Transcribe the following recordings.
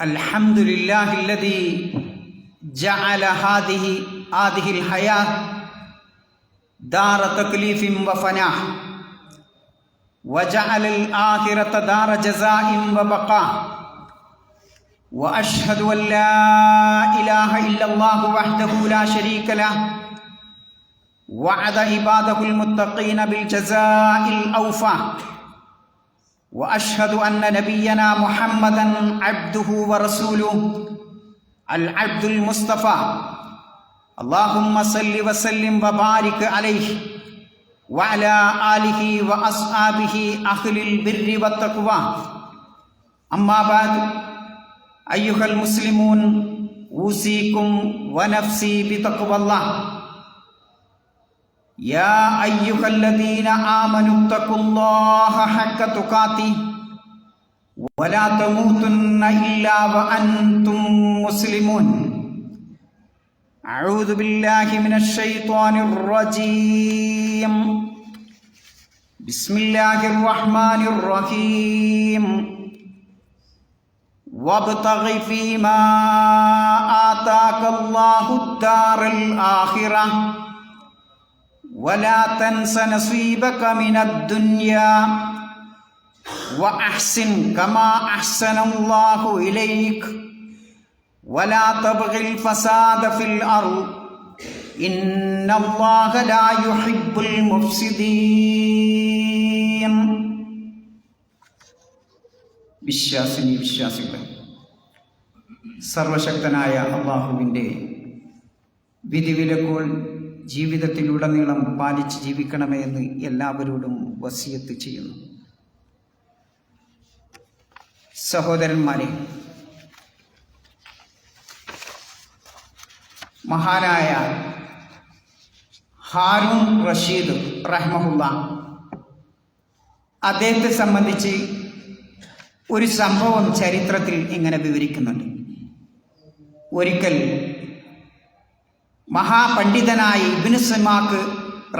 الحمد لله الذي جعل هذه هذه الحياة دار تكليف وفناء وجعل الآخرة دار جزاء وبقاء. وأشهد أن لا إله إلا الله وحده لا شريك له وعد عباده المتقين بالجزاء الأوفى. واشهد ان نبينا محمدا عبده ورسوله العبد المصطفى اللهم صل وسلم وبارك عليه وعلى اله واصحابه اهل البر والتقوى اما بعد ايها المسلمون اوصيكم ونفسي بتقوى الله يا أيها الذين آمنوا اتقوا الله حق تقاته ولا تموتن إلا وأنتم مسلمون. أعوذ بالله من الشيطان الرجيم. بسم الله الرحمن الرحيم. وابتغ فيما آتاك الله الدار الآخرة. ولا تنس نصيبك من الدنيا واحسن كما احسن الله اليك ولا تبغ الفساد في الارض ان الله لا يحب المفسدين വിശ്വാസിനി വിശ്വാസികളെ സർവശക്തനായ അള്ളാഹുവിൻ്റെ വിധിവിലക്കുകൾ ജീവിതത്തിലുടനീളം പാലിച്ച് ജീവിക്കണമേ എന്ന് എല്ലാവരോടും വസിയത്ത് ചെയ്യുന്നു. സഹോദരന്മാരെ മഹാനായ ഹാരൂൺ റഷീദ് റഹ്മഹുല്ല അദ്ദേഹത്തെ സംബന്ധിച്ച് ഒരു സംഭവം ചരിത്രത്തിൽ ഇങ്ങനെ വിവരിക്കുന്നുണ്ട്. ഒരിക്കൽ മഹാപണ്ഡിതനായ ഇബിന് സിമാക്ക്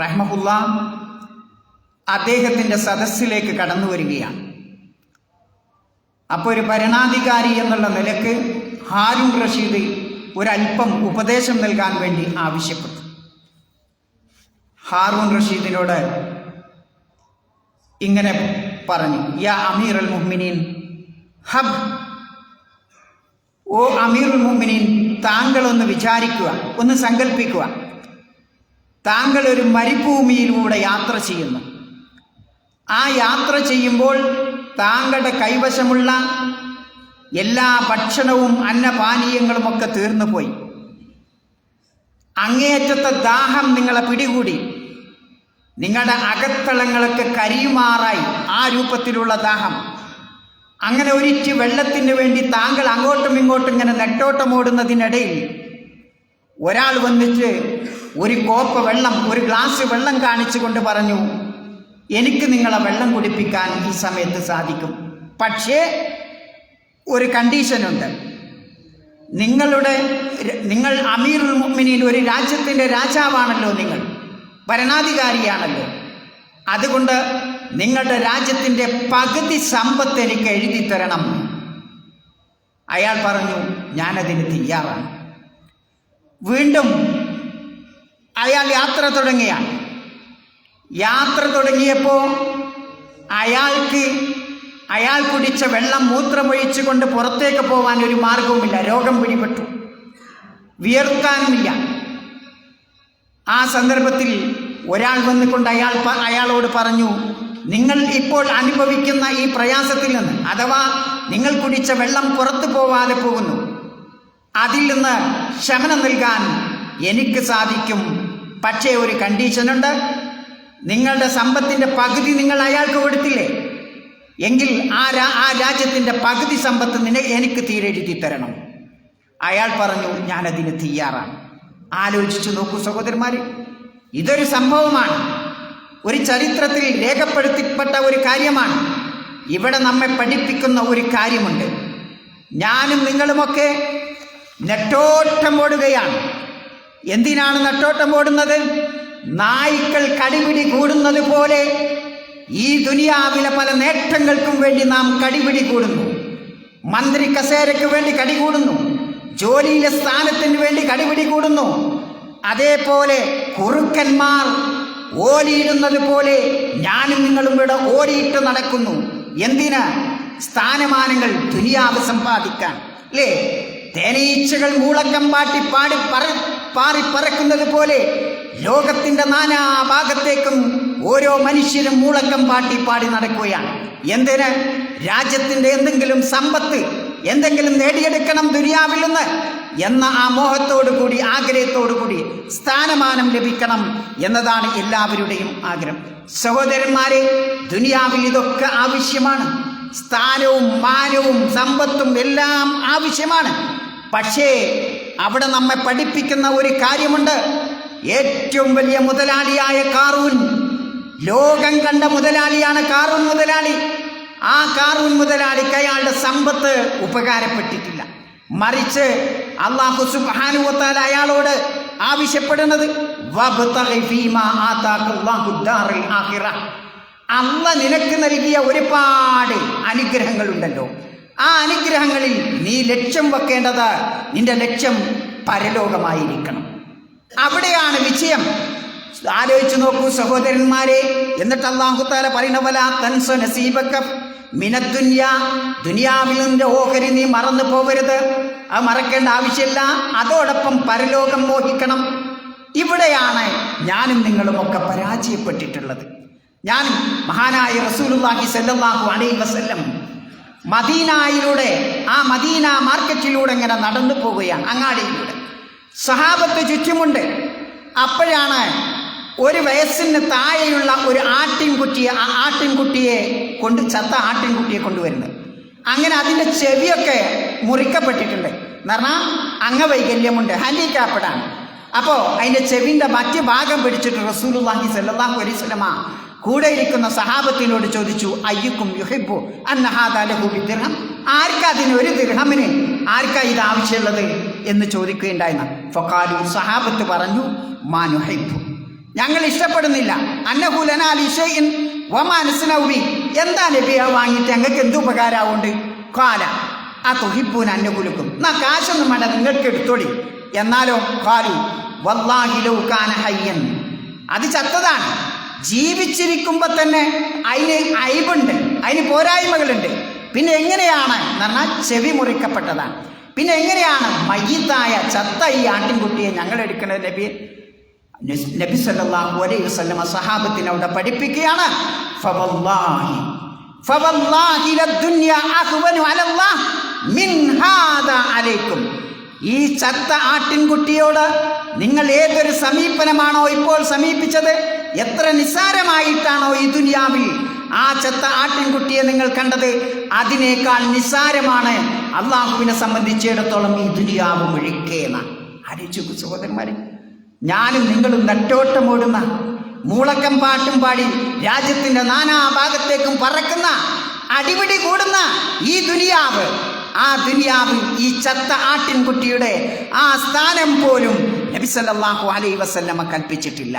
റഹ്മഹുല്ല അദ്ദേഹത്തിന്റെ സദസ്സിലേക്ക് കടന്നു വരികയാണ്. അപ്പോൾ ഒരു ഭരണാധികാരി എന്നുള്ള നിലയ്ക്ക് ഹാരൂൺ റഷീദ് ഒരല്പം ഉപദേശം നൽകാൻ വേണ്ടി ആവശ്യപ്പെട്ടു. ഹാറൂൺ റഷീദിനോട് ഇങ്ങനെ പറഞ്ഞു യാ അമീർ അൽ മുഹ്മിനീൻ ഹബ്. ഓ അമീർ അമീറുൽ മുഹ്മിനീൻ താങ്കൾ ഒന്ന് വിചാരിക്കുക ഒന്ന് സങ്കല്പിക്കുക താങ്കൾ ഒരു മരുഭൂമിയിലൂടെ യാത്ര ചെയ്യുന്നു. ആ യാത്ര ചെയ്യുമ്പോൾ താങ്കളുടെ കൈവശമുള്ള എല്ലാ ഭക്ഷണവും അന്നപാനീയങ്ങളുമൊക്കെ തീർന്നു പോയി അങ്ങേയറ്റത്തെ ദാഹം നിങ്ങളെ പിടികൂടി. നിങ്ങളുടെ അകത്തളങ്ങളൊക്കെ കരിയുമാറായി ആ രൂപത്തിലുള്ള ദാഹം. അങ്ങനെ ഒരിറ്റ് വെള്ളത്തിന് വേണ്ടി താങ്കൾ അങ്ങോട്ടും ഇങ്ങോട്ടും ഇങ്ങനെ നെട്ടോട്ടം ഓടുന്നതിനിടയിൽ ഒരാൾ വന്നിട്ട് ഒരു കോപ്പ വെള്ളം ഒരു ഗ്ലാസ് വെള്ളം കാണിച്ചുകൊണ്ട് പറഞ്ഞു എനിക്ക് നിങ്ങളെ വെള്ളം കുടിപ്പിക്കാൻ ഈ സമയത്ത് സാധിക്കും. പക്ഷേ ഒരു കണ്ടീഷനുണ്ട് നിങ്ങളുടെ നിങ്ങൾ അമീറുൽ മുഅ്മിനീൻ ഒരു രാജ്യത്തിന്റെ രാജാവാണല്ലോ നിങ്ങൾ ഭരണാധികാരിയാണല്ലോ. അതുകൊണ്ട് നിങ്ങളുടെ രാജ്യത്തിന്റെ പകുതി സമ്പത്ത് എനിക്ക് എഴുതി തരണം. അയാൾ പറഞ്ഞു ഞാനതിന് തയ്യാറാണ്. വീണ്ടും അയാൾ യാത്ര തുടങ്ങിയാണ്. യാത്ര തുടങ്ങിയപ്പോൾ അയാൾക്ക് അയാൾ കുടിച്ച വെള്ളം മൂത്രമൊഴിച്ചു കൊണ്ട് പുറത്തേക്ക് പോകാൻ ഒരു മാർഗവുമില്ല രോഗം പിടിപെട്ടു. വിയർക്കാനുമില്ല. ആ സന്ദർഭത്തിൽ ഒരാൾ വന്നുകൊണ്ട് അയാൾ അയാളോട് പറഞ്ഞു നിങ്ങൾ ഇപ്പോൾ അനുഭവിക്കുന്ന ഈ പ്രയാസത്തിൽ നിന്ന് അഥവാ നിങ്ങൾ കുടിച്ച വെള്ളം പുറത്തു പോവാതെ പോകുന്നു അതിൽ നിന്ന് ശമനം നൽകാൻ എനിക്ക് സാധിക്കും. പക്ഷേ ഒരു കണ്ടീഷനുണ്ട് നിങ്ങളുടെ സമ്പത്തിന്റെ പകുതി നിങ്ങൾ അയാൾക്ക് കൊടുത്തില്ലേ? എങ്കിൽ ആ രാ ആ രാജ്യത്തിന്റെ പകുതി സമ്പത്ത് നിന്നെ എനിക്ക് തീരെഴുതി തരണം. അയാൾ പറഞ്ഞു ഞാനതിന് തയ്യാറാണ്. ആലോചിച്ചു നോക്കൂ സഹോദരന്മാർ ഇതൊരു സംഭവമാണ്. ഒരു ചരിത്രത്തിൽ രേഖപ്പെടുത്തിപ്പെട്ട ഒരു കാര്യമാണ്. ഇവിടെ നമ്മെ പഠിപ്പിക്കുന്ന ഒരു കാര്യമുണ്ട്. ഞാനും നിങ്ങളുമൊക്കെ നെട്ടോട്ടം ഓടുകയാണ്. എന്തിനാണ് നെട്ടോട്ടം ഓടുന്നത്? നായ്ക്കൾ കടിപിടി കൂടുന്നത് പോലെ ഈ ദുനിയാവിലെ പല നേട്ടങ്ങൾക്കും വേണ്ടി നാം കടിപിടി കൂടുന്നു. മന്ത്രി കസേരയ്ക്ക് വേണ്ടി കടി കൂടുന്നു. ജോലിയിലെ സ്ഥാനത്തിന് വേണ്ടി കടിപിടി കൂടുന്നു. അതേപോലെ കുറുക്കന്മാർ ഓലിയിടുന്നത് പോലെ ഞാനും നിങ്ങളും ഇവിടെ ഓടിയിട്ട് നടക്കുന്നു. എന്തിന്? സ്ഥാനമാനങ്ങൾ ദുനിയാവ് സമ്പാദിക്കാൻ. അല്ലേ? തേനീച്ചകൾ മൂളക്കം പാട്ടി പാടി പറ പാറി പറക്കുന്നത് പോലെ ലോകത്തിന്റെ നാനാ ഭാഗത്തേക്കും ഓരോ മനുഷ്യരും മൂളക്കം പാട്ടി പാടി നടക്കുകയാണ്. എന്തിന്? രാജ്യത്തിന്റെ എന്തെങ്കിലും സമ്പത്ത് എന്തെങ്കിലും നേടിയെടുക്കണം ദുനിയാവിൽ നിന്ന്. എന്ന ആ മോഹത്തോടു കൂടി ആഗ്രഹത്തോടു കൂടി സ്ഥാനമാനം ലഭിക്കണം എന്നതാണ് എല്ലാവരുടെയും ആഗ്രഹം. സഹോദരന്മാരെ ദുനിയാവിൽ ഇതൊക്കെ ആവശ്യമാണ്. സ്ഥാനവും മാനവും സമ്പത്തും എല്ലാം ആവശ്യമാണ്. പക്ഷേ അവിടെ നമ്മെ പഠിപ്പിക്കുന്ന ഒരു കാര്യമുണ്ട്. ഏറ്റവും വലിയ മുതലാളിയായ കാറൂൻ ലോകം കണ്ട മുതലാളിയാണ് കാറൂൻ മുതലാളി. ആ കാറൂൻ മുതലാളിക്ക് അയാളുടെ സമ്പത്ത് ഉപകാരപ്പെട്ടിട്ടില്ല. മറിച്ച് അള്ളാഹു സുബ്ഹാനുവത്താല അയാളോട് ആവശ്യപ്പെടുന്നത്. അള്ള നിനക്ക് നൽകിയ ഒരുപാട് അനുഗ്രഹങ്ങളുണ്ടല്ലോ. ആ അനുഗ്രഹങ്ങളിൽ നീ ലക്ഷ്യം വെക്കേണ്ടത് നിന്റെ ലക്ഷ്യം പരലോകമായിരിക്കണം. അവിടെയാണ് വിജയം. ആലോചിച്ചു നോക്കൂ സഹോദരന്മാരെ എന്നിട്ട് അള്ളാഹുത്താല പറയുന്നവല തൻസ നസീബക്ക മിനദ്ദുന്യ ദുനിയാവിൽ നിന്റെ ഓഹരി നീ മറന്നു പോകരുത് അത് മറക്കേണ്ട ആവശ്യമില്ല. അതോടൊപ്പം പരലോകം മോഹിക്കണം. ഇവിടെയാണ് ഞാനും നിങ്ങളുമൊക്കെ പരാജയപ്പെട്ടിട്ടുള്ളത്. ഞാൻ മഹാനായ റസൂലുള്ളാഹി സല്ലല്ലാഹു അലൈഹി വസല്ലം മദീനായിലൂടെ ആ മദീന മാർക്കറ്റിലൂടെ ഇങ്ങനെ നടന്നു പോവുകയാണ് അങ്ങാടിയിലൂടെ. സഹാബത്ത് ചുറ്റുമുണ്ട്. അപ്പോഴാണ് ഒരു വയസ്സിന് താഴെയുള്ള ഒരു ആട്ടിൻകുട്ടിയെ ആ ആട്ടിൻകുട്ടിയെ കൊണ്ട് ചത്ത ആട്ടിൻകുട്ടിയെ കൊണ്ടുവരുന്നത്. അങ്ങനെ അതിന്റെ ചെവിയൊക്കെ മുറിക്കപ്പെട്ടിട്ടുണ്ട്. എന്ന് പറഞ്ഞാൽ അംഗവൈകല്യമുണ്ട് ഹാൻഡിക്യാപ്പഡാണ്. അപ്പോൾ അതിന്റെ ചെവിന്റെ മറ്റ് ഭാഗം പിടിച്ചിട്ട് റസൂലുള്ളാഹി സല്ലാഹു അലൈഹി വസല്ലമ കൂടെ ഇരിക്കുന്ന സഹാബത്തിനോട് ചോദിച്ചു അയ്യുക്കും യുഹിബു അന്നഹാദാലഹുബി ദിർഹം ആർക്കാ അതിന് ഒരു ദിർഹമിന് ആർക്കാ ഇത് ആവശ്യമുള്ളത് എന്ന് ചോദിക്കുകയുണ്ടായിരുന്നു ഫൊക്കാലു സഹാബത്ത് പറഞ്ഞു മാനുഹൈബു ഞങ്ങൾ ഇഷ്ടപ്പെടുന്നില്ല. അന്നഹുലനാലിഷയിൻ വമാനസ്നൗബി എന്താ നബിയ വാങ്ങിയിട്ട് ഞങ്ങൾക്ക് എന്ത് ഉപകാരമുണ്ട് കാല ആ തുഹിപ്പൂൻ അന്നകുലുക്കും എന്നാ കാശൊന്നും വേണ്ട നിങ്ങൾക്ക് എടുത്തോളി. എന്നാലോ കാലു വല്ലാഹിലോ കാന ഹയ്യൻ. അത് ചത്തതാണ്. ജീവിച്ചിരിക്കുമ്പോൾ തന്നെ അതിന് അയവുണ്ട് അതിന് പോരായ്മകളുണ്ട്. പിന്നെ എങ്ങനെയാണ്? എന്ന് പറഞ്ഞാൽ ചെവി മുറിക്കപ്പെട്ടതാണ്. പിന്നെ എങ്ങനെയാണ്? മയ്യത്തായ ചത്ത ഈ ആട്ടിൻകുട്ടിയെ ഞങ്ങൾ എടുക്കുന്നത് നബി? നബി സല്ലല്ലാഹു അലൈഹി വസല്ലമ സഹാബത്തിനെ അവിടെ പഠിപ്പിക്കുകയാണ്. ഈ ചത്ത ആട്ടിൻകുട്ടിയോട് നിങ്ങൾ ഏതൊരു സമീപനമാണോ ഇപ്പോൾ സമീപിച്ചത്? എത്ര നിസ്സാരമായിട്ടാണോ ഈ ദുനിയാവിൽ ആ ചത്ത ആട്ടിൻകുട്ടിയെ നിങ്ങൾ കണ്ടത്? അതിനേക്കാൾ നിസ്സാരമാണ് അള്ളാഹുവിനെ സംബന്ധിച്ചിടത്തോളം ഈ ദുനിയാവ് മുഴുക്കേന ആലോചിച്ചു സഹോദരന്മാരെ. ഞാനും നിങ്ങളും നെട്ടോട്ടമോടുന്ന മൂളക്കം പാട്ടും പാടി രാജ്യത്തിന്റെ നാനാ ഭാഗത്തേക്കും പറക്കുന്ന അടിപിടി കൂടുന്ന ഈ ദുനിയാവ് ആ ദുനിയാവ് ഈ ചത്ത ആട്ടിൻകുട്ടിയുടെ ആ സ്ഥാനം പോലും നബിസല്ലാഹു അലൈ അലൈഹി വസല്ലമ കൽപ്പിച്ചിട്ടില്ല.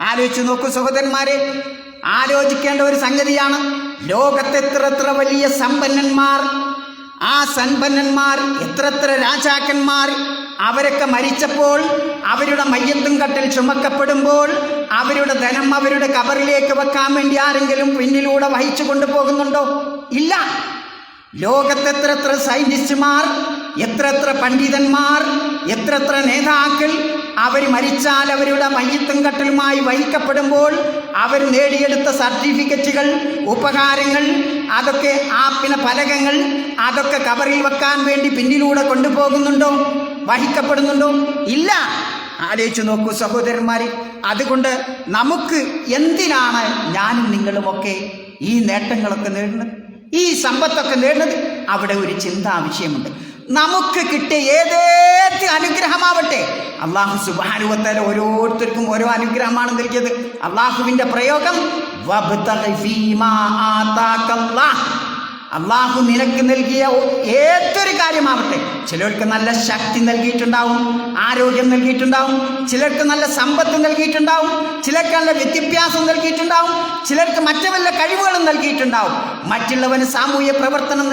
ആലോചിച്ചു നോക്കൂ സഹോദരന്മാരെ ആലോചിക്കേണ്ട ഒരു സംഗതിയാണ് ലോകത്തെത്ര എത്ര വലിയ സമ്പന്നന്മാർ ആ സമ്പന്നന്മാർ എത്രത്ര എത്ര രാജാക്കന്മാർ അവരൊക്കെ മരിച്ചപ്പോൾ അവരുടെ മയ്യത്തും കട്ടിൽ ചുമക്കപ്പെടുമ്പോൾ അവരുടെ ധനം അവരുടെ കബറിലേക്ക് വെക്കാൻ വേണ്ടി ആരെങ്കിലും പിന്നിലൂടെ വഹിച്ചു കൊണ്ടുപോകുന്നുണ്ടോ? ഇല്ല. ലോകത്തെത്രത്ര എത്ര എത്ര എത്ര എത്ര പണ്ഡിതന്മാർ എത്ര എത്ര നേതാക്കൾ അവർ മരിച്ചാൽ അവരുടെ മയ്യത്തും വഹിക്കപ്പെടുമ്പോൾ അവർ നേടിയെടുത്ത സർട്ടിഫിക്കറ്റുകൾ ഉപകാരങ്ങൾ അതൊക്കെ ആ പിന്നെ ഫലകങ്ങൾ അതൊക്കെ കവറിൽ വെക്കാൻ വേണ്ടി പിന്നിലൂടെ കൊണ്ടുപോകുന്നുണ്ടോ? വഹിക്കപ്പെടുന്നുണ്ടോ? ഇല്ല. ആലോചിച്ചു നോക്കൂ സഹോദരന്മാരെ അതുകൊണ്ട് നമുക്ക് എന്തിനാണ് ഞാനും നിങ്ങളുമൊക്കെ ഈ നേട്ടങ്ങളൊക്കെ നേടുന്നത്? ഈ സമ്പത്തൊക്കെ നേടുന്നത്? അവിടെ ഒരു ചിന്താ ആവശ്യമുണ്ട് നമുക്ക് കിട്ടിയ ഏതേത് അനുഗ്രഹമാവട്ടെ അള്ളാഹു സുബാനുവത്തല ഓരോരുത്തർക്കും ഓരോ അനുഗ്രഹമാണ് നൽകിയത് അള്ളാഹുവിന്റെ പ്രയോഗം. അള്ളാഹു നിനക്ക് നൽകിയ ഏതൊരു കാര്യമാവട്ടെ ചിലർക്ക് നല്ല ശക്തി നൽകിയിട്ടുണ്ടാവും ആരോഗ്യം നൽകിയിട്ടുണ്ടാവും ചിലർക്ക് നല്ല സമ്പത്ത് നൽകിയിട്ടുണ്ടാവും ചിലർക്ക് നല്ല വിദ്യാഭ്യാസം നൽകിയിട്ടുണ്ടാവും ചിലർക്ക് മറ്റു വല്ല കഴിവുകളും നൽകിയിട്ടുണ്ടാവും. മറ്റുള്ളവന് സാമൂഹ്യ പ്രവർത്തനം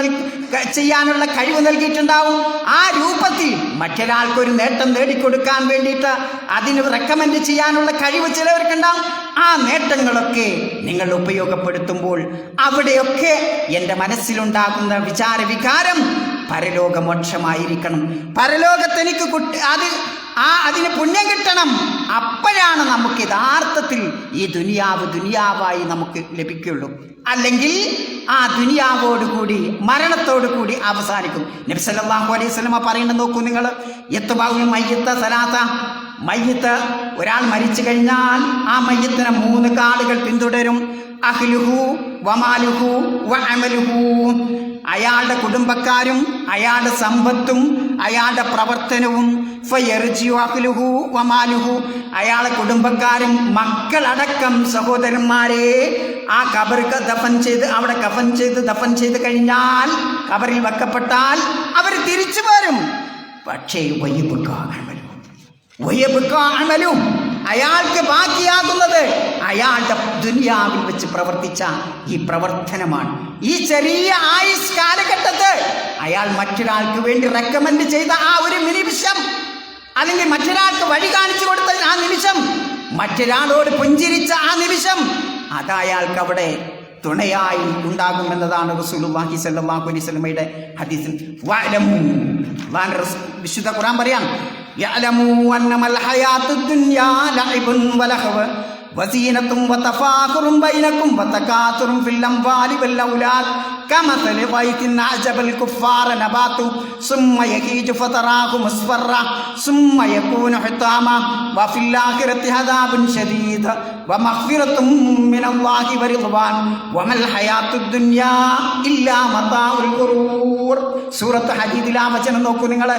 ചെയ്യാനുള്ള കഴിവ് നൽകിയിട്ടുണ്ടാവും. ആ രൂപത്തിൽ മറ്റൊരാൾക്കൊരു നേട്ടം നേടിക്കൊടുക്കാൻ വേണ്ടിയിട്ട് അതിന് റെക്കമെൻഡ് ചെയ്യാനുള്ള കഴിവ് ചിലവർക്കുണ്ടാവും. ആ നേട്ടങ്ങളൊക്കെ നിങ്ങൾ ഉപയോഗപ്പെടുത്തുമ്പോൾ അവിടെയൊക്കെ എന്റെ മനസ്സിലുണ്ടാകുന്ന വിചാര വികാരം പരലോകമോക്ഷമായിരിക്കണം. പരലോകത്തെനിക്ക് കുട്ടി അത് ആ അതിന് പുണ്യം കിട്ടണം. അപ്പോഴാണ് നമുക്ക് യഥാർത്ഥത്തിൽ ഈ ദുനിയാവ് ദുനിയാവായി നമുക്ക് ലഭിക്കുള്ളൂ അല്ലെങ്കിൽ ആ ദുനിയാവോടുകൂടി മരണത്തോടുകൂടി മരണത്തോട് കൂടി അവസാനിക്കും. നബി സല്ലല്ലാഹു അലൈഹി സ്വലമ പറയുന്നത് നോക്കൂ നിങ്ങൾ. എത്തുബാഹുൽ മയ്യത്ത സലാത്ത മയ്യത്ത് ഒരാൾ മരിച്ചു കഴിഞ്ഞാൽ ആ മയ്യത്തിനെ മൂന്ന് കാളുകൾ പിന്തുടരും. അഹ്ലുഹു വമാലുഹു വ അമലുഹു അയാളുടെ കുടുംബക്കാരും അയാളുടെ സമ്പത്തും അയാളുടെ പ്രവർത്തനവും. അഹ്ലുഹു വമാലുഹു. അയാളെ കുടുംബക്കാരും മക്കളടക്കം സഹോദരന്മാരെ ആ കബർ ദഫൻ ചെയ്ത് അവിടെ കഫൻ ചെയ്ത് ദഫൻ ചെയ്ത് കഴിഞ്ഞാൽ കബറിൽ വെക്കപ്പെട്ടാൽ അവർ തിരിച്ചു വരും. പക്ഷേ വയ്യബുക്കാമലും വയ്യബുക്കാമലും അയാൾക്ക് ബാക്കിയാകുന്നത് അയാളുടെ ദുനിയാവിൽ വെച്ച് പ്രവർത്തിച്ച ഈ പ്രവർത്തനമാണ്. ഈ ചെറിയ ആയുസ് കാലഘട്ടത്ത് അയാൾ മറ്റൊരാൾക്ക് വേണ്ടി റെക്കമെൻഡ് ചെയ്ത ആ ഒരു നിമിഷം അല്ലെങ്കിൽ മറ്റൊരാൾക്ക് വഴി കാണിച്ചു കൊടുത്ത ആ നിമിഷം മറ്റൊരാളോട് പുഞ്ചിരിച്ച ആ നിമിഷം അത് അയാൾക്ക് അവിടെ തുണയായി ഉണ്ടാകുമെന്നതാണ് റസൂലുള്ളാഹി സല്ലല്ലാഹു അലൈഹി വസല്ലമയുടെ ഹദീസിൽ. വിശുദ്ധ ഖുർആൻ പറയാം. യഅലമു അന്നമൽ ഹയാത്തുദ് ദുനിയാ ലഅബുൻ വലഹവ് വസീനത്തും വതഫാഖറും ബൈനക്കും വതകാതുറും ഫിൽ അംവാലി വൽ ഔലാദ് കമസലി വൈത്തിൻ അജബൽ കുഫാറ നബാതു സുമ്മ യഹീജു ഫതറാഹു മുസ്ഫറ സുമ്മ യകൂനു ഹുതാമ വഫിൽ ആഖിറത്തി ഹദാബുൻ ശദീദ് വമഗ്ഫിറത്തും മിനല്ലാഹി വറിദ്വാൻ വമൽ ഹയാത്തുദ് ദുനിയാ ഇല്ലാ മതാഉൽ ഗുറൂർ. സൂറത്തു ഹദീദിലെ വചനം നോക്കൂ നിങ്ങൾ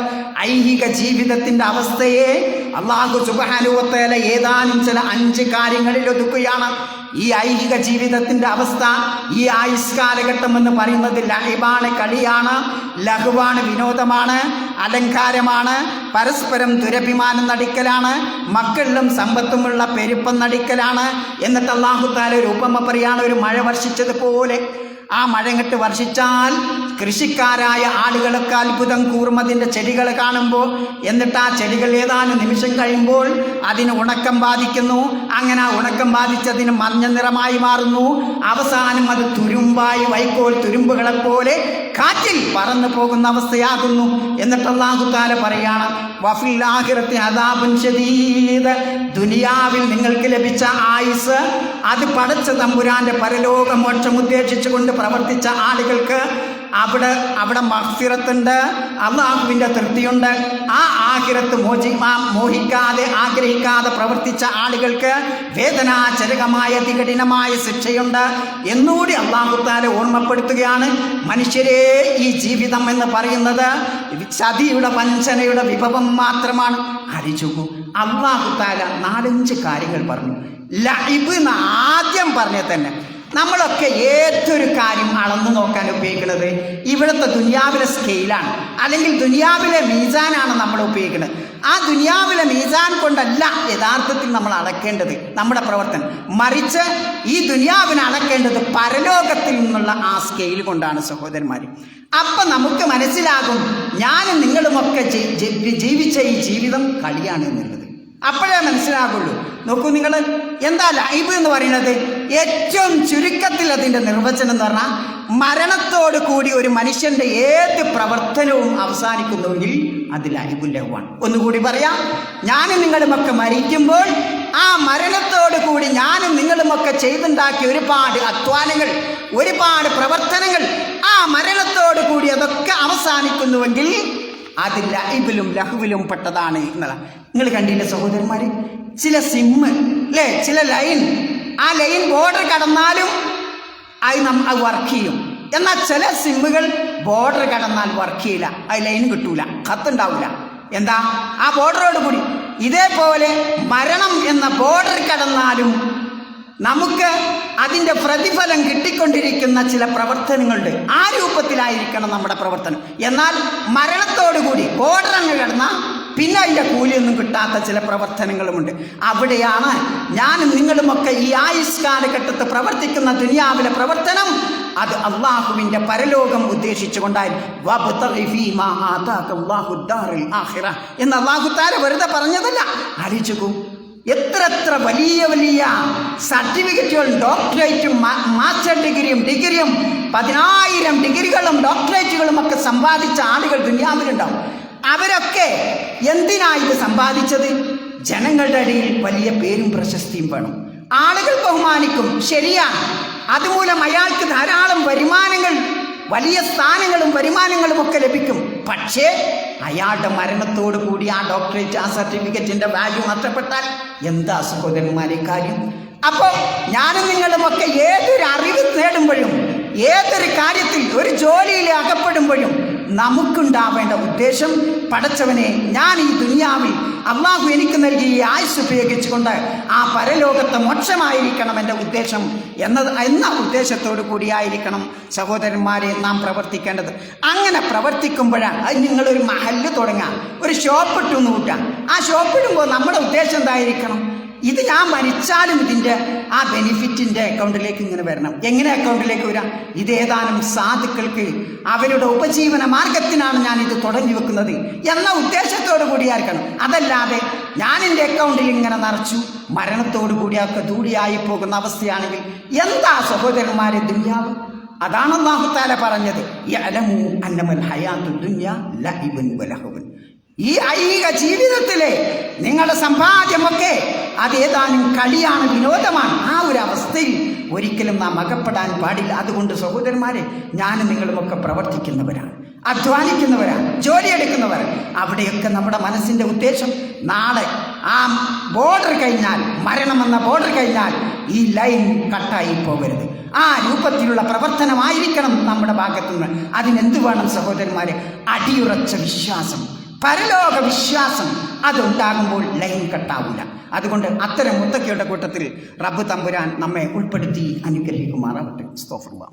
ഐഹിക ജീവിതത്തിന്റെ അവസ്ഥയെ അള്ളാഹു സുബാനുവത്തേല ഏതാനും ചില അഞ്ച് കാര്യങ്ങളിൽ ഒതുക്കുകയാണ്. ഈ ഐഹിക ജീവിതത്തിന്റെ അവസ്ഥ ഈ ആയുസ് കാലഘട്ടം എന്ന് പറയുന്നത് ലഹിബാണ് കളിയാണ് ലഘുവാണ് വിനോദമാണ് അലങ്കാരമാണ് പരസ്പരം ദുരഭിമാനം നടിക്കലാണ് മക്കളിലും സമ്പത്തുമുള്ള പെരുപ്പം നടിക്കലാണ്. എന്നിട്ട് അള്ളാഹു താല ഒരു ഉപമ പറയാണ് ഒരു മഴ വർഷിച്ചതുപോലെ. ആ മഴങ്ങിട്ട് വർഷിച്ചാൽ കൃഷിക്കാരായ ആളുകളൊക്കെ അത്ഭുതം കൂർമതിന്റെ ചെടികൾ കാണുമ്പോൾ. എന്നിട്ട് ആ ചെടികൾ ഏതാനും നിമിഷം കഴിയുമ്പോൾ അതിന് ഉണക്കം ബാധിക്കുന്നു. അങ്ങനെ ആ ഉണക്കം ബാധിച്ചതിന് മഞ്ഞ നിറമായി മാറുന്നു. അവസാനം അത് തുരുമ്പായി വൈക്കോൽ തുരുമ്പുകളെ പോലെ കാറ്റിൽ പറന്നു പോകുന്ന അവസ്ഥയാകുന്നു. എന്നിട്ട് അള്ളാഹുത്താല പറയാണ് വഫില്ലാഹിറത്തി ശദീദ്. ദുനിയാവിൽ നിങ്ങൾക്ക് ലഭിച്ച ആയുസ് അത് പടച്ച തമ്പുരാന്റെ പരലോകമോക്ഷം ഉദ്ദേശിച്ചുകൊണ്ട് പ്രവർത്തിച്ച ആളുകൾക്ക് അവിടെ അവിടെ മഹ്സിറത്തുണ്ട് അള്ളാഹുവിന്റെ തൃപ്തിയുണ്ട്. ആ ആഹിരത്ത് മോചി മോഹിക്കാതെ ആഗ്രഹിക്കാതെ പ്രവർത്തിച്ച ആളുകൾക്ക് വേദനാചരകമായ തികഠിനമായ ശിക്ഷയുണ്ട് എന്നുകൂടി അള്ളാഹുത്താലെ ഓർമ്മപ്പെടുത്തുകയാണ്. മനുഷ്യരെ ഈ ജീവിതം എന്ന് പറയുന്നത് ചതിയുടെ വഞ്ചനയുടെ വിഭവം മാത്രമാണ്. ആലോചിച്ചു അള്ളാഹുത്താല നാലഞ്ച് കാര്യങ്ങൾ പറഞ്ഞു. ലൈബ് എന്ന് ആദ്യം പറഞ്ഞ തന്നെ. നമ്മളൊക്കെ ഏതൊരു കാര്യം അളന്നു നോക്കാൻ ഉപയോഗിക്കുന്നത് ഇവിടുത്തെ ദുനിയാവിലെ സ്കെയിലാണ്. അല്ലെങ്കിൽ ദുനിയാവിലെ മീസാനാണ് നമ്മൾ ഉപയോഗിക്കുന്നത്. ആ ദുനിയാവിലെ മീസാൻ കൊണ്ടല്ല യഥാർത്ഥത്തിൽ നമ്മൾ അളക്കേണ്ടത്. നമ്മുടെ പ്രവർത്തനം. മറിച്ച് ഈ ദുനിയാവിനെ അളക്കേണ്ടത് പരലോകത്തിൽ നിന്നുള്ള ആ സ്കെയിൽ കൊണ്ടാണ് സഹോദരന്മാർ അപ്പം നമുക്ക് മനസ്സിലാകും ഞാനും നിങ്ങളുമൊക്കെ ജീവിച്ച ഈ ജീവിതം കളിയാണ് എന്നുള്ളത്. അപ്പോഴേ മനസ്സിലാകുള്ളൂ. നോക്കൂ നിങ്ങൾ എന്താ ലൈബ് എന്ന് പറയുന്നത്? ഏറ്റവും ചുരുക്കത്തിൽ അതിന്റെ നിർവചനം എന്ന് പറഞ്ഞാൽ മരണത്തോട് കൂടി ഒരു മനുഷ്യന്റെ ഏത് പ്രവർത്തനവും അവസാനിക്കുന്നുവെങ്കിൽ അത് ലൈബു ലഹുവാണ്. ഒന്നുകൂടി പറയാം ഞാനും നിങ്ങളുമൊക്കെ മരിക്കുമ്പോൾ ആ മരണത്തോട് കൂടി ഞാനും നിങ്ങളുമൊക്കെ ചെയ്തുണ്ടാക്കിയ ഒരുപാട് അധ്വാനങ്ങൾ ഒരുപാട് പ്രവർത്തനങ്ങൾ ആ മരണത്തോട് കൂടി അതൊക്കെ അവസാനിക്കുന്നുവെങ്കിൽ അത് ലൈബിലും ലഹുവിലും പെട്ടതാണ് എന്നതാണ് നിങ്ങൾ കണ്ടില്ലേ സഹോദരന്മാർ ചില സിമ്മ് അല്ലേ ചില ലൈൻ. ആ ലൈൻ ബോർഡർ കടന്നാലും അത് നം അത് വർക്ക് ചെയ്യും. എന്നാൽ ചില സിമ്മുകൾ ബോർഡർ കടന്നാൽ വർക്ക് ചെയ്യില്ല. ആ ലൈൻ കിട്ടൂല. കത്തുണ്ടാവില്ല എന്താ? ആ ബോർഡറോട് കൂടി. ഇതേപോലെ മരണം എന്ന ബോർഡർ കടന്നാലും നമുക്ക് അതിന്റെ പ്രതിഫലം കിട്ടിക്കൊണ്ടിരിക്കുന്ന ചില പ്രവർത്തനങ്ങളുണ്ട്. ആ രൂപത്തിലായിരിക്കണം നമ്മുടെ പ്രവർത്തനം. എന്നാൽ മരണത്തോടുകൂടി ബോർഡർ അങ്ങ് കിടന്ന പിന്നെ അതിന്റെ കൂലിയൊന്നും കിട്ടാത്ത ചില പ്രവർത്തനങ്ങളുമുണ്ട്. അവിടെയാണ് ഞാൻ നിങ്ങളുമൊക്കെ ഈ ആയുഷ് കാലഘട്ടത്ത് പ്രവർത്തിക്കുന്ന ദുനിയാവിലെ പ്രവർത്തനം. അത് അള്ളാഹുവിന്റെ പരലോകം ഉദ്ദേശിച്ചുകൊണ്ടായി. വബ്തഗി ഫീമാ ആതാക ആഖിറ. എന്ന് അള്ളാഹു താര വെറുതെ പറഞ്ഞതല്ല. ആലോചിക്കൂ എത്ര എത്ര വലിയ വലിയ സർട്ടിഫിക്കറ്റുകളും ഡോക്ടറേറ്റും മാസ്റ്റർ ഡിഗ്രിയും ഡിഗ്രിയും പതിനായിരം ഡിഗ്രികളും ഡോക്ടറേറ്റുകളും ഒക്കെ സമ്പാദിച്ച ആളുകൾ ദുനിയാവിലുണ്ടാവും. അവരൊക്കെ എന്തിനാ ഇത് സമ്പാദിച്ചത്? ജനങ്ങളുടെ അടിയിൽ വലിയ പേരും പ്രശസ്തിയും വേണം. ആളുകൾ ബഹുമാനിക്കും ശരിയാണ്. അതുമൂലം അയാൾക്ക് ധാരാളം വരുമാനങ്ങൾ വലിയ സ്ഥാനങ്ങളും വരുമാനങ്ങളും ഒക്കെ ലഭിക്കും. പക്ഷേ അയാളുടെ മരണത്തോടു കൂടി ആ ഡോക്ടറേറ്റ് ആ സർട്ടിഫിക്കറ്റിന്റെ വാല്യൂ നഷ്ടപ്പെട്ടാൽ എന്താ സഹോദരന്മാരെ കാര്യം? അപ്പോൾ ഞാനും നിങ്ങളും ഒക്കെ ഏതൊരു അറിവ് നേടുമ്പോഴും ഏതൊരു കാര്യത്തിൽ ഒരു ജോലിയിൽ അകപ്പെടുമ്പോഴും നമുക്കുണ്ടാവേണ്ട ഉദ്ദേശം പടച്ചവനെ ഞാൻ ഈ ദുനിയാവിൽ അള്ളാഹു എനിക്ക് നൽകിയ ഈ ആയുസ് ഉപയോഗിച്ചുകൊണ്ട് ആ പരലോകത്തെ മോക്ഷമായിരിക്കണം എന്റെ ഉദ്ദേശം എന്നത് എന്ന ഉദ്ദേശത്തോടു കൂടിയായിരിക്കണം സഹോദരന്മാരെ നാം പ്രവർത്തിക്കേണ്ടത്. അങ്ങനെ പ്രവർത്തിക്കുമ്പോഴാണ് അത് നിങ്ങളൊരു മഹല്ല് തുടങ്ങാം ഒരു ഷോപ്പ് ഇട്ടു ആ ഷോപ്പിടുമ്പോൾ നമ്മുടെ ഉദ്ദേശം എന്തായിരിക്കണം? ഇത് ഞാൻ മരിച്ചാലും ഇതിന്റെ ആ ബെനിഫിറ്റിന്റെ അക്കൗണ്ടിലേക്ക് ഇങ്ങനെ വരണം. എങ്ങനെ അക്കൗണ്ടിലേക്ക് വരാം? ഇത് സാധുക്കൾക്ക് അവരുടെ ഉപജീവന മാർഗത്തിനാണ് ഞാൻ ഇത് തുടങ്ങി വെക്കുന്നത് എന്ന ഉദ്ദേശത്തോടു കൂടിയായിരിക്കണം. അതല്ലാതെ ഞാൻ എന്റെ അക്കൗണ്ടിൽ ഇങ്ങനെ നിറച്ചു മരണത്തോടു കൂടിയൊക്കെ ദൂടിയായി പോകുന്ന അവസ്ഥയാണെങ്കിൽ എന്താ സഹോദരന്മാരെ ദുന്യാവ്? അതാണ് അള്ളാഹുത്താല പറഞ്ഞത്. ഈ അലമു അന്നമൽ ഹയാത്തു ദുന്യ ലഹിബൻ വലഹുവൻ ഈ ഐഹിക ജീവിതത്തിലെ നിങ്ങളുടെ സമ്പാദ്യമൊക്കെ അത് ഏതാനും കളിയാണ് വിനോദമാണ്. ആ ഒരു അവസ്ഥയിൽ ഒരിക്കലും നാം അകപ്പെടാൻ പാടില്ല. അതുകൊണ്ട് സഹോദരന്മാരെ ഞാനും നിങ്ങളുമൊക്കെ പ്രവർത്തിക്കുന്നവരാണ് അധ്വാനിക്കുന്നവരാണ് ജോലിയെടുക്കുന്നവർ അവിടെയൊക്കെ നമ്മുടെ മനസ്സിന്റെ ഉദ്ദേശം നാളെ ആ ബോർഡർ കഴിഞ്ഞാൽ മരണമെന്ന ബോർഡർ കഴിഞ്ഞാൽ ഈ ലൈൻ കട്ടായി പോകരുത്. ആ രൂപത്തിലുള്ള പ്രവർത്തനമായിരിക്കണം നമ്മുടെ ഭാഗത്തുനിന്ന്. അതിനെന്ത് വേണം സഹോദരന്മാരെ? അടിയുറച്ച വിശ്വാസം. പരലോക വിശ്വാസം അതുണ്ടാകുമ്പോൾ ലൈൻ കട്ടാവില്ല അതുകൊണ്ട് അത്തരം മുത്തക്കയുടെ കൂട്ടത്തിൽ റബ്ബ് തമ്പുരാൻ നമ്മെ ഉൾപ്പെടുത്തി അനുഗ്രഹിക്കുമാറാവട്ടെ. സ്തോഫർബ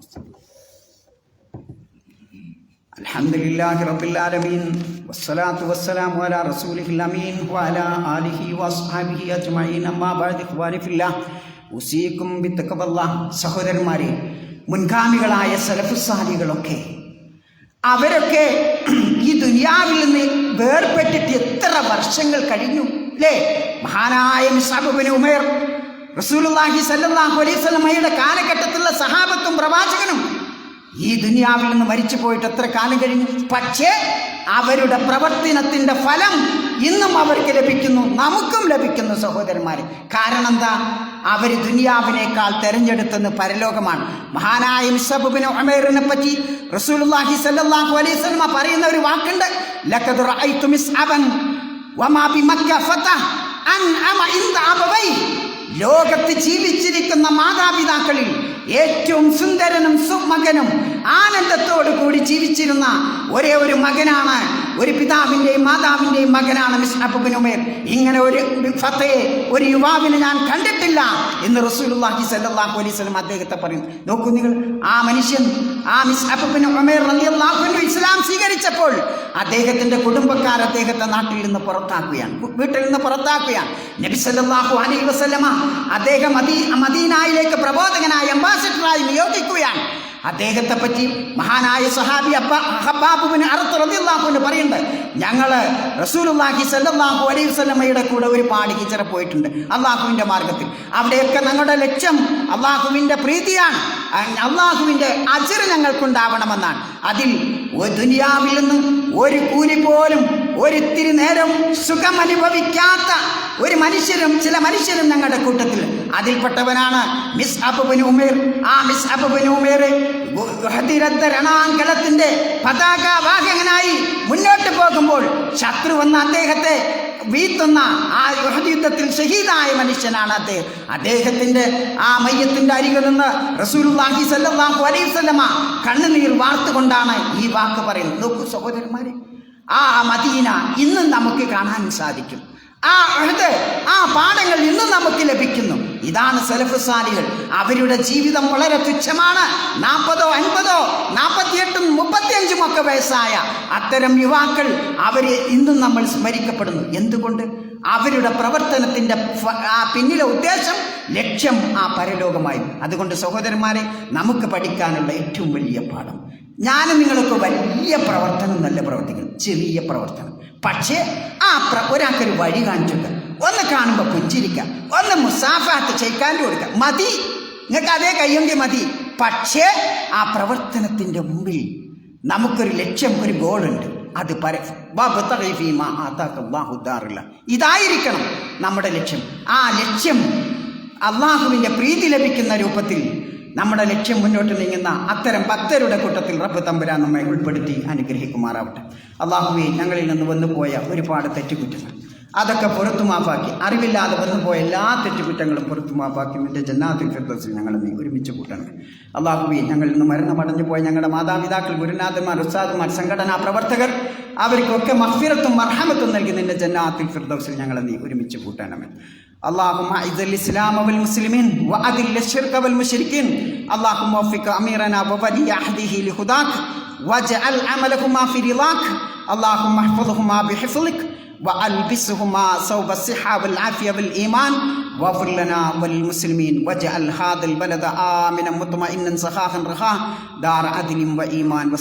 റബ്ബിൽ ആലമീൻ. വസ്സലാത്തു വസ്സലാമു അലാ റസൂലിഹിൽ അമീൻ. വഅലാ ആലിഹി വസ്ഹാബിഹി അജ്മഈൻ. അമ്മാ ബഅദ് ഇഖ്വാനി ഫില്ലാ. ഉസീകും ബിത്തഖവല്ലാഹ്. സഹോദരന്മാരെ മുൻഗാമികളായ സലഫുസാലികളൊക്കെ അവരൊക്കെ ഈ ദുനിയാവിൽ നിന്ന് വേർപെട്ടിട്ട് എത്ര വർഷങ്ങൾ കഴിഞ്ഞു അല്ലേ മഹാനായ മിസാബുബിന് ഉമേർ റസൂലുള്ളാഹി സല്ലല്ലാഹു അലൈഹി സ്വലമയുടെ കാലഘട്ടത്തിലുള്ള സഹാബത്തും പ്രവാചകനും ഈ ദുനിയാവിൽ നിന്ന് മരിച്ചു പോയിട്ട് എത്ര കാലം കഴിഞ്ഞു? പക്ഷേ അവരുടെ പ്രവർത്തനത്തിന്റെ ഫലം ഇന്നും അവർക്ക് ലഭിക്കുന്നു നമുക്കും ലഭിക്കുന്നു സഹോദരന്മാരെ. കാരണം എന്താ? അവർ ദുനിയാവിനേക്കാൾ തിരഞ്ഞെടുത്തെന്ന് പരലോകമാണ്. മഹാനായ ഉമേറിനെ പറ്റി റസൂലുള്ളാഹി സല്ലല്ലാഹു അലൈഹി വസല്ലമ പറയുന്ന ഒരു വാക്കുണ്ട്. ലഖദ് റഅയ്തു മിസ്അബൻ വമാ അബവൈ. ലോകത്ത് ജീവിച്ചിരിക്കുന്ന മാതാപിതാക്കളിൽ ഏറ്റവും സുന്ദരനും സുമകനും ആനന്ദത്തോടു കൂടി ജീവിച്ചിരുന്ന ഒരേ ഒരു മകനാണ്. ഒരു പിതാവിന്റെയും മാതാവിന്റെയും മകനാണ് മിസ് അബുബിൻ ഉമേർ. ഇങ്ങനെ ഒരു ഫത്തയെ ഒരു യുവാവിനെ ഞാൻ കണ്ടിട്ടില്ല എന്ന് റസൂലുള്ളാഹി സല്ലല്ലാഹു അലൈഹി വസല്ലം അദ്ദേഹത്തെ പറയുന്നു നോക്കൂ നിങ്ങൾ ആ മനുഷ്യൻ ആ മിസ് അബുബിൻ ഉമേർ റളിയല്ലാഹു അൻഹു ഇസ്ലാം സ്വീകരിച്ചപ്പോൾ അദ്ദേഹത്തിന്റെ കുടുംബക്കാർ അദ്ദേഹത്തെ നാട്ടിൽ നിന്ന് പുറത്താക്കുകയാണ്. വീട്ടിൽ നിന്ന് പുറത്താക്കുകയാണ്. നബി അലൈ അലൈഹി വസല്ലമ അദ്ദേഹം മദീ മദീനായിലേക്ക് പ്രബോധകനായി അംബാസിഡറായി നിയോഗിക്കുകയാണ്. അദ്ദേഹത്തെ പറ്റി മഹാനായ സഹാബി അപ്പ അഹബാബുവിന് അറുത്ത് റബിള്ളാഹുവിന് പറയുന്നുണ്ട് ഞങ്ങൾ റസൂലുള്ളാഹി സല്ലാഹു അലൈഹി വസല്ലമയുടെ കൂടെ ഒരു പാടിക്ക് ഹിജറ പോയിട്ടുണ്ട് അള്ളാഹുവിന്റെ മാർഗത്തിൽ. അവിടെയൊക്കെ ഞങ്ങളുടെ ലക്ഷ്യം അള്ളാഹുവിന്റെ പ്രീതിയാണ്. അള്ളാഹുവിന്റെ അജിർ ഞങ്ങൾക്കുണ്ടാവണമെന്നാണ്. അതിൽ ദുനിയാവിൽ നിന്ന് ഒരു കൂലി പോലും ഒരിത്തിരി നേരം സുഖം അനുഭവിക്കാത്ത ഒരു മനുഷ്യരും ചില മനുഷ്യരും ഞങ്ങളുടെ കൂട്ടത്തിൽ. അതിൽപ്പെട്ടവനാണ് മിസ് അബുബിൻ ഉമേർ. ആ മിസ് അബുബിൻ ഉമേർ ഹതിരത്ത രണാങ്കലത്തിന്റെ മുന്നോട്ട് പോകുമ്പോൾ ശത്രു വന്ന അദ്ദേഹത്തെ വീത്തുന്ന ആ യുദ്ധത്തിൽ ഷഹീദായ മനുഷ്യനാണ് അദ്ദേഹം. അദ്ദേഹത്തിന്റെ ആ മയ്യത്തിന്റെ അരികിൽ നിന്ന് റസൂലുള്ളാഹി സല്ലല്ലാഹു അലൈഹി വസല്ലമ കണ്ണുനീർ വാർത്തുകൊണ്ടാണ് ഈ വാക്ക് പറയുന്നത്. നോക്കൂ സഹോദരന്മാരെ ആ മദീന ഇന്നും നമുക്ക് കാണാൻ സാധിക്കും. ആ അഴുത് ആ പാഠങ്ങൾ ഇന്നും നമുക്ക് ലഭിക്കുന്നു. ഇതാണ് സലഫുസാലികൾ. അവരുടെ ജീവിതം വളരെ തുച്ഛമാണ്. നാൽപ്പതോ അൻപതോ നാൽപ്പത്തിയെട്ടും മുപ്പത്തിയഞ്ചും ഒക്കെ വയസ്സായ അത്തരം യുവാക്കൾ അവരെ ഇന്നും നമ്മൾ സ്മരിക്കപ്പെടുന്നു. എന്തുകൊണ്ട്? അവരുടെ പ്രവർത്തനത്തിന്റെ ആ പിന്നിലെ ഉദ്ദേശം ലക്ഷ്യം ആ പരലോകമായി. അതുകൊണ്ട് സഹോദരന്മാരെ നമുക്ക് പഠിക്കാനുള്ള ഏറ്റവും വലിയ പാഠം. ഞാനും നിങ്ങൾക്ക് വലിയ പ്രവർത്തനം നല്ല പ്രവർത്തിക്കണം. ചെറിയ പ്രവർത്തനം. പക്ഷേ ആ പ്ര ഒരാൾക്കൊരു വഴി കാണിച്ചിട്ട് ഒന്ന് കാണുമ്പോൾ പുഞ്ചിരിക്കാം. ഒന്ന് മുസാഫാത്ത് ചെയ്ക്കാന്റെ കൊടുക്കാം. മതി. നിങ്ങൾക്ക് അതേ കയ്യെങ്കിൽ മതി. പക്ഷേ ആ പ്രവർത്തനത്തിന്റെ മുമ്പിൽ നമുക്കൊരു ലക്ഷ്യം ഒരു ഗോളുണ്ട്. അത് പരീമാറില്ല ഇതായിരിക്കണം നമ്മുടെ ലക്ഷ്യം. ആ ലക്ഷ്യം അള്ളാഹുവിന്റെ പ്രീതി ലഭിക്കുന്ന രൂപത്തിൽ നമ്മുടെ ലക്ഷ്യം മുന്നോട്ട് നീങ്ങുന്ന അത്തരം ഭക്തരുടെ കൂട്ടത്തിൽ റബ്ബ് തമ്പുരാൻ നമ്മെ ഉൾപ്പെടുത്തി അനുഗ്രഹിക്കുമാറാവട്ടെ. അള്ളാഹുവെ ഞങ്ങളിൽ നിന്ന് വന്നുപോയ ഒരുപാട് തെറ്റുകുറ്റങ്ങൾ അതൊക്കെ പുറത്തു മാപ്പാക്കി അറിവില്ലാതെ വന്നുപോയ എല്ലാ തെറ്റുകുറ്റങ്ങളും പുറത്തു മാപ്പാക്കി നിന്റെ ജന്നാത്തിൽ ഫിർദൗസിൽ ഞങ്ങൾ നീ ഒരുമിച്ച് കൂട്ടണം അള്ളാഹുവെ ഞങ്ങളിൽ നിന്ന് മരണമടഞ്ഞു പോയ ഞങ്ങളുടെ മാതാപിതാക്കൾ ഗുരുനാഥന്മാർ ഉസ്താദുമാർ സംഘടനാ പ്രവർത്തകർ അവർക്കൊക്കെ മഹ്ഫിറത്തും മർഹമത്തും നൽകി നിന്റെ ജന്നാത്തിൽ ഫിർദൗസിൽ ഞങ്ങളെ നീ ഒരുമിച്ച് കൂട്ടണമേ اللهم اعز الاسلام والمسلمين واذل الشرك والمشركين اللهم وفق اميرنا وولي عهده لهداك واجعل عملهما في رضاك اللهم احفظهما بحفظك وألبسهما ثوب الصحه والعافيه والايمان واغفر لنا وللمسلمين. واجعل هذا البلد آمنا مطمئنا سخاء رخاء. دار عدل وإيمان.